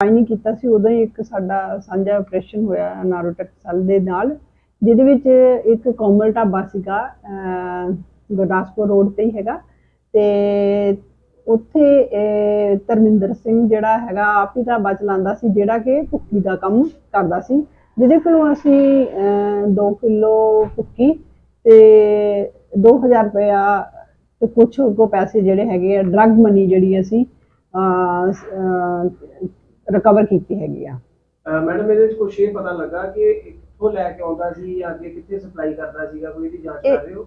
Try ਕੀਤਾ ਸੀ ਉਦੋਂ ਹੀ ਇੱਕ ਸਾਡਾ ਸਾਂਝਾ ਆਪਰੇਸ਼ਨ ਹੋਇਆ ਨਾਰੋਟਕ ਸੈੱਲ ਦੇ ਨਾਲ ਜਿਹਦੇ ਵਿੱਚ ਇੱਕ ਕੋਮਲ ਢਾਬਾ ਸੀਗਾ ਗੁਰਦਾਸਪੁਰ ਰੋਡ ਤੇ ਹੀ ਹੈਗਾ ਤੇ ਉੱਥੇ ਅਹ, ਧਰਮਿੰਦਰ ਸਿੰਘ ਜਿਹੜਾ ਹੈਗਾ ਆਪ ਹੀ ਢਾਬਾ ਚਲਾਉਂਦਾ ਸੀ ਜਿਹੜਾ ਕਿ ਭੁੱਕੀ ਦਾ ਕੰਮ ਕਰਦਾ ਸੀ ਜਿਹਦੇ ਕੋਲੋਂ ਅਸੀਂ 2 ਕਿਲੋ ਭੁੱਕੀ ਤੇ 2000 ਰੁਪਇਆ ਤੇ ਕੁਝ ਕੋ ਪੈਸੇ ਜਿਹੜੇ ਹੈਗੇ ਆ ਡਰੱਗ ਮਨੀ ਜਿਹੜੀ ਅਸੀਂ ਰਿਕਵਰ ਕੀਤੀ ਹੈਗੀ ਆ। ਮੈਡਮ ਇਹਦੇ ਵਿੱਚ ਕੁਛ ਇਹ ਪਤਾ ਲੱਗਾ ਕਿ ਕਿੱਥੋਂ ਲੈ ਕੇ ਆਉਂਦਾ ਸੀ ਜਾਂ ਅੱਗੇ ਕਿੱਥੇ ਸਪਲਾਈ ਕਰਦਾ ਸੀਗਾ? ਕੋਈ ਇਹਦੀ ਜਾਂਚ ਕਰ ਰਹੇ ਹੋ?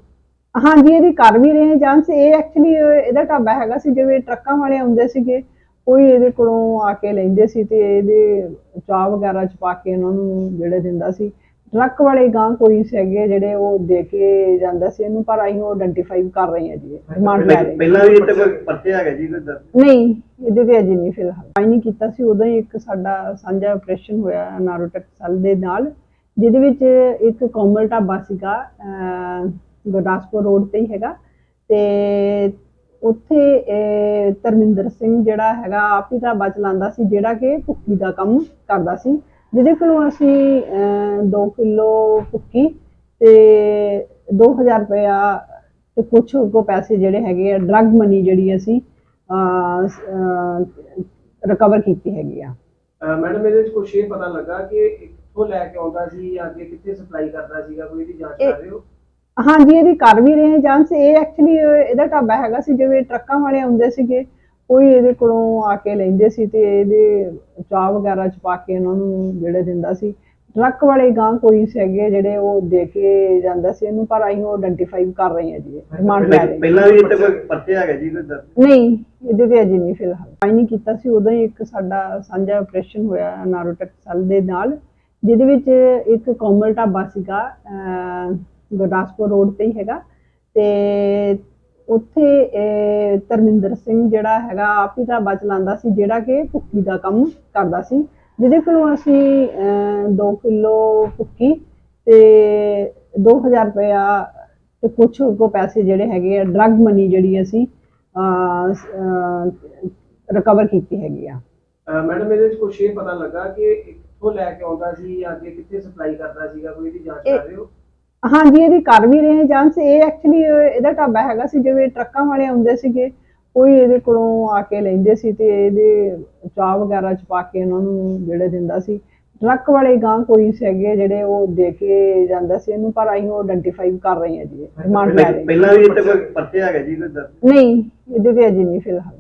ਹਾਂਜੀ ਇਹਦੀ ਕਰ ਵੀ ਰਹੇ ਹਾਂ ਜਾਂਚ। ਇਹ ਐਕਚੁਅਲੀ ਇਹਦਾ ਢਾਬਾ ਹੈਗਾ ਸੀ ਜਿਵੇਂ ਟਰੱਕਾਂ ਵਾਲੇ ਆਉਂਦੇ ਸੀਗੇ ਕੋਈ ਇਹਦੇ ਕੋਲੋਂ ਆ ਕੇ ਲੈਂਦੇ ਸੀ ਤੇ ਇਹਦੇ ਚਾਹ ਵਗੈਰਾ ਚ ਪਾ ਕੇ ਉਹਨਾਂ ਨੂੰ ਜਿਹੜੇ ਦਿੰਦਾ ਸੀ। ਟਰੱਕ ਵਾਲੇ ਗਾਂ ਕੋਈ ਸੀਗੇ ਜਿਹੜੇ ਉਹ ਦੇ ਕੇ ਜਾਂਦਾ ਸੀ ਇਹਨੂੰ ਪਰ ਅਸੀਂ ਉਹ ਆਇਡੈਂਟੀਫਾਈ ਕਰ ਰਹੇ ਹਾਂ ਜੀ ਰਿਮਾਂਡ ਲੈ ਰਹੇ ਹਾਂ। ਪਹਿਲਾਂ ਵੀ ਇੱਥੇ ਕੋਈ ਪਰਚੇ ਹੈਗੇ ਜੀ ਕੋਈ? ਨਹੀਂ ਇਹਦੇ ਤੇ ਅਜੇ ਨਹੀਂ ਫਿਲਹਾਲ ਟਰਾਈ ਨਹੀਂ ਕੀਤਾ ਸੀ ਉਦੋਂ ਹੀ ਇੱਕ ਸਾਡਾ ਸਾਂਝਾ ਆਪਰੇਸ਼ਨ ਹੋਇਆ ਨਾਰੋਟਕ ਸੈੱਲ ਦੇ ਨਾਲ ਜਿਹਦੇ ਵਿੱਚ ਇੱਕ ਕੋਮਲ ਢਾਬਾ ਸੀਗਾ ਅਹ ਗੁਰਦਾਸਪੁਰ ਰੋਡ ਤੇ ਹੀ ਹੈਗਾ ਤੇ ਉੱਥੇ ਅਹ, ਧਰਮਿੰਦਰ ਸਿੰਘ ਜਿਹੜਾ ਹੈਗਾ ਆਪ ਹੀ ਢਾਬਾ ਚਲਾਉਂਦਾ ਸੀ ਜਿਹੜਾ ਕਿ ਭੁੱਕੀ ਦਾ ਕੰਮ ਕਰਦਾ ਸੀ ਜਿਹਦੇ ਕੋਲੋਂ ਅਸੀਂ 2 ਕਿਲੋ ਭੁੱਕੀ ਤੇ 2000 ਰੁਪਇਆ ਤੇ ਕੁਝ ਕੋ ਪੈਸੇ ਜਿਹੜੇ ਹੈਗੇ ਆ ਡਰੱਗ ਮਨੀ ਜਿਹੜੀ ਅਸੀਂ ਰਿਕਵਰ ਕੀਤੀ ਹੈਗੀ ਆ। ਮੈਡਮ ਇਹਦੇ ਵਿੱਚ ਕੁਛ ਇਹ ਪਤਾ ਲੱਗਾ ਕਿ ਕਿੱਥੋਂ ਲੈ ਕੇ ਆਉਂਦਾ ਸੀ ਜਾਂ ਅੱਗੇ ਕਿੱਥੇ ਸਪਲਾਈ ਕਰਦਾ ਸੀਗਾ ਕੋਈ ਇਹਦੀ ਜਾਂਚ ਕਰ ਰਹੇ ਹੋ? ਹਾਂਜੀ ਇਹਦੀ ਕਰ ਵੀ ਰਹੇ ਹਾਂ ਜਾਂਚ। ਇਹ ਐਕਚੁਅਲੀ ਇਹਦਾ ਢਾਬਾ ਹੈਗਾ ਸੀ ਜਿਵੇਂ ਟਰੱਕਾਂ ਵਾਲੇ ਆਉਂਦੇ ਸੀਗੇ ਕੋਈ ਇਹਦੇ ਕੋਲੋਂ ਆ ਕੇ ਲੈਂਦੇ ਸੀ ਤੇ ਇਹਦੇ ਚਾਹ ਵਗੈਰਾ ਚ ਪਾ ਕੇ ਉਹਨਾਂ ਨੂੰ ਜਿਹੜੇ ਦਿੰਦਾ ਸੀ ਟਰੱਕ ਵਾਲੇ ਗਾਂ ਕੋਈ ਸੀਗੇ ਜਿਹੜੇ ਉਹ ਦੇ ਕੇ ਜਾਂਦਾ ਸੀ ਇਹਨੂੰ ਪਰ ਅਸੀਂ ਉਹ ਆਇਡੈਂਟੀਫਾਈ ਕਰ ਰਹੇ ਹਾਂ ਜੀ ਰਿਮਾਂਡ ਲੈ ਰਹੇ ਹਾਂ। ਪਹਿਲਾਂ ਵੀ ਇੱਥੇ ਕੋਈ ਪਰਚੇ ਹੈਗੇ ਜੀ ਕੋਈ ਦਰਜ? ਨਹੀਂ ਇਹਦੇ ਤੇ ਅਜੇ ਨਹੀਂ ਫਿਲਹਾਲ ਟਰਾਈ ਨਹੀਂ ਕੀਤਾ ਸੀ ਉਦੋਂ ਹੀ ਇੱਕ ਸਾਡਾ ਸਾਂਝਾ ਆਪਰੇਸ਼ਨ ਹੋਇਆ ਨਾਰੋਟਕ ਸੈੱਲ ਦੇ ਨਾਲ ਜਿਹਦੇ ਵਿੱਚ ਇੱਕ ਕੋਮਲ ਢਾਬਾ ਸੀਗਾ ਅਹ ਗੁਰਦਾਸਪੁਰ ਰੋਡ ਤੇ ਹੀ ਹੈਗਾ ਤੇ ਉੱਥੇ ਅਹ, ਧਰਮਿੰਦਰ ਸਿੰਘ ਜਿਹੜਾ ਹੈਗਾ ਆਪ ਹੀ ਢਾਬਾ ਚਲਾਉਂਦਾ ਸੀ ਜਿਹੜਾ ਕਿ ਭੁੱਕੀ ਦਾ ਕੰਮ ਕਰਦਾ ਸੀ ਜਿਹਦੇ ਕੋਲੋਂ ਅਸੀਂ 2 ਕਿਲੋ ਭੁੱਕੀ ਤੇ 2000 ਰੁਪਇਆ ਤੇ ਕੁਝ ਕੋ ਪੈਸੇ ਜਿਹੜੇ ਹੈਗੇ ਆ ਡਰੱਗ ਮਨੀ ਜਿਹੜੀ ਅਸੀਂ ਰਿਕਵਰ ਕੀਤੀ ਹੈਗੀ ਆ। ਮੈਡਮ ਇਹਦੇ ਵਿੱਚ ਕੁਛ ਇਹ ਪਤਾ ਲੱਗਾ ਕਿ ਕਿੱਥੋਂ ਲੈ ਕੇ ਆਉਂਦਾ ਸੀ ਜਾਂ ਅੱਗੇ ਕਿੱਥੇ ਸਪਲਾਈ ਕਰਦਾ ਸੀਗਾ ਕੋਈ ਇਹਦੀ ਜਾਂਚ ਕਰ ਰਹੇ ਹੋ ਹਾਂਜੀ ਇਹਦੀ ਕਰ ਵੀ ਰਹੇ ਜਾਂਚ ਇਹ ਐਕਚੁਅਲੀ ਇਹਦਾ ਢਾਬਾ ਹੈਗਾ ਸੀ ਜਿਵੇਂ ਟਰੱਕਾਂ ਵਾਲੇ ਆਉਂਦੇ ਸੀਗੇ ਕੋਈ ਇਹਦੇ ਕੋਲੋਂ ਆ ਕੇ ਲੈਂਦੇ ਸੀ ਤੇ ਇਹਦੇ ਚਾਹ ਵਗੈਰਾ ਚ ਪਾ ਕੇ ਉਹਨਾਂ ਨੂੰ ਜਿਹੜੇ ਦਿੰਦਾ ਸੀ ਟਰੱਕ ਵਾਲੇ ਗਾਂ ਕੋਈ ਸੀਗੇ ਜਿਹੜੇ ਉਹ ਦੇ ਕੇ ਜਾਂਦਾ ਸੀ ਇਹਨੂੰ ਪਰ ਅਸੀਂ ਉਹ ਆਇਡੈਂਟੀਫਾਈ ਕਰ ਰਹੇ ਹਾਂ ਜੀ ਰਿਮਾਂਡ ਲੈ ਰਹੇ ਹਾਂ। ਪਹਿਲਾਂ ਵੀ ਇੱਥੇ ਕੋਈ ਪਰਚੇ ਹੈਗੇ ਜੀ ਦਰਜ? ਨਹੀਂ ਇਹਦੇ ਤੇ ਅਜੇ ਨਹੀਂ ਫਿਲਹਾਲ